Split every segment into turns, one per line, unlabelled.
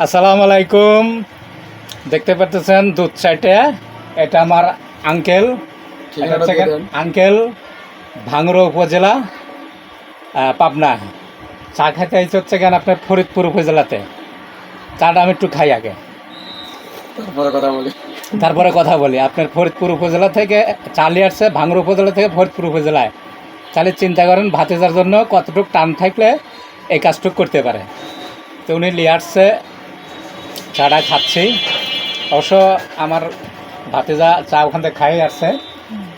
আসসালামু আলাইকুম দেখতে পাচ্ছেন দুধ চাইটে এটা আমার আঙ্কেল আঙ্কেল ভাঙড়া উপজেলা পাবনা। চা খাইতে আইছে হচ্ছে কেন আপনার ফরিদপুর উপজেলাতে। চাটা আমি একটু খাই আগে।
তারপরে কথা বলি।
তারপরে কথা বলি। আপনার ফরিদপুর উপজেলা থেকে চালি আসছে ভাঙড়া উপজেলা থেকে ফরিদপুর উপজেলায়। তাহলে চিন্তা করেন ভাতিজার জন্য কতটুকু টান থাকলে এই কাজটুক করতে পারে। তো উনি নিয়ে আসছে চাটা খাচ্ছি। অবশ্য আমার ভাতিজা চা ওখান থেকে খাই আসছে।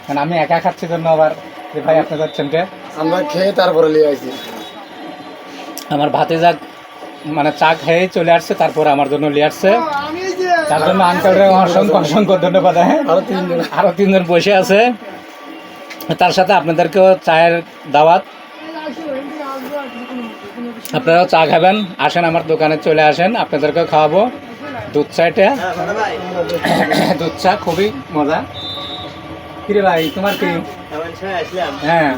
কারণ আমি একা খাচ্ছি জন্য আবার যে ভাই আপনি যাচ্ছেন কে?
আমরা খেয়ে তারপরে লিয়ে আইছি
আমার ভাতিজা মানে চা খেয়ে চলে আসছে তারপরে আমার জন্য নিয়ে আসছে। তার জন্য আঙ্কেলরে অসংখ্য অসংখ্য ধন্যবাদ হ্যাঁ।
আরও তিনজন।
আরও তিনজন বসে আছে। তার সাথে আপনাদেরকেও চায়ের দাওয়াত। আপনারাও চা খাবেন আসেন আমার দোকানে চলে আসেন আপনাদেরকেও খাওয়াবো। দুধ চাটা দুধ চা খুবই মজা। কিরে ভাই তোমার কি? হ্যাঁ।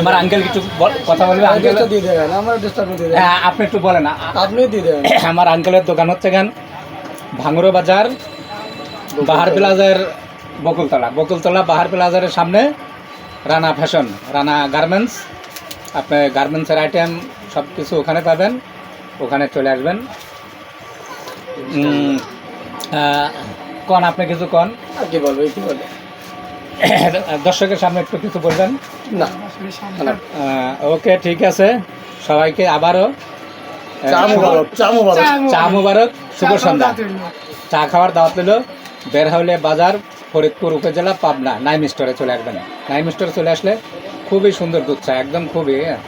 আমার
আঙ্কেল কিছু কথা বলবে আঙ্কেল
দিয়ে দেবেন আমার
হ্যাঁ আপনি একটু বলেন
আপনি দিয়ে দেবেন।
আমার আঙ্কেলের দোকান হচ্ছে গান ভাঙুরো বাজার বাহার প্লাজার বকুলতলা। বকুলতলা বাহার প্লাজারের সামনে রানা ফ্যাশন রানা গার্মেন্টস। আপনি গার্মেন্টসের আইটেম সব কিছু ওখানে পাবেন ওখানে চলে আসবেন। কন আপনি কিছু কন?
আর কি বলব কি বলব?
দর্শকের সামনে একটু কিছু বলবেন?
না। না।
ওকে ঠিক আছে। সবাইকে আবারও
চা মুবারক
শুভ সন্ধ্যা। চা খাওয়ার দাওয়াত বের হলে বাজার ফরিদপুর উপজেলা পাবনা নাইম স্টোরে চলে আসবেন। নাইম স্টোরে চলে আসলে খুবই সুন্দর দুধ চা একদম খুবই হ্যাঁ।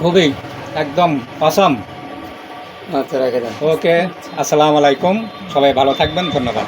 খুবই একদম অসম
আচ্ছা
ওকে আসসালামু আলাইকুম। সবাই ভালো থাকবেন ধন্যবাদ।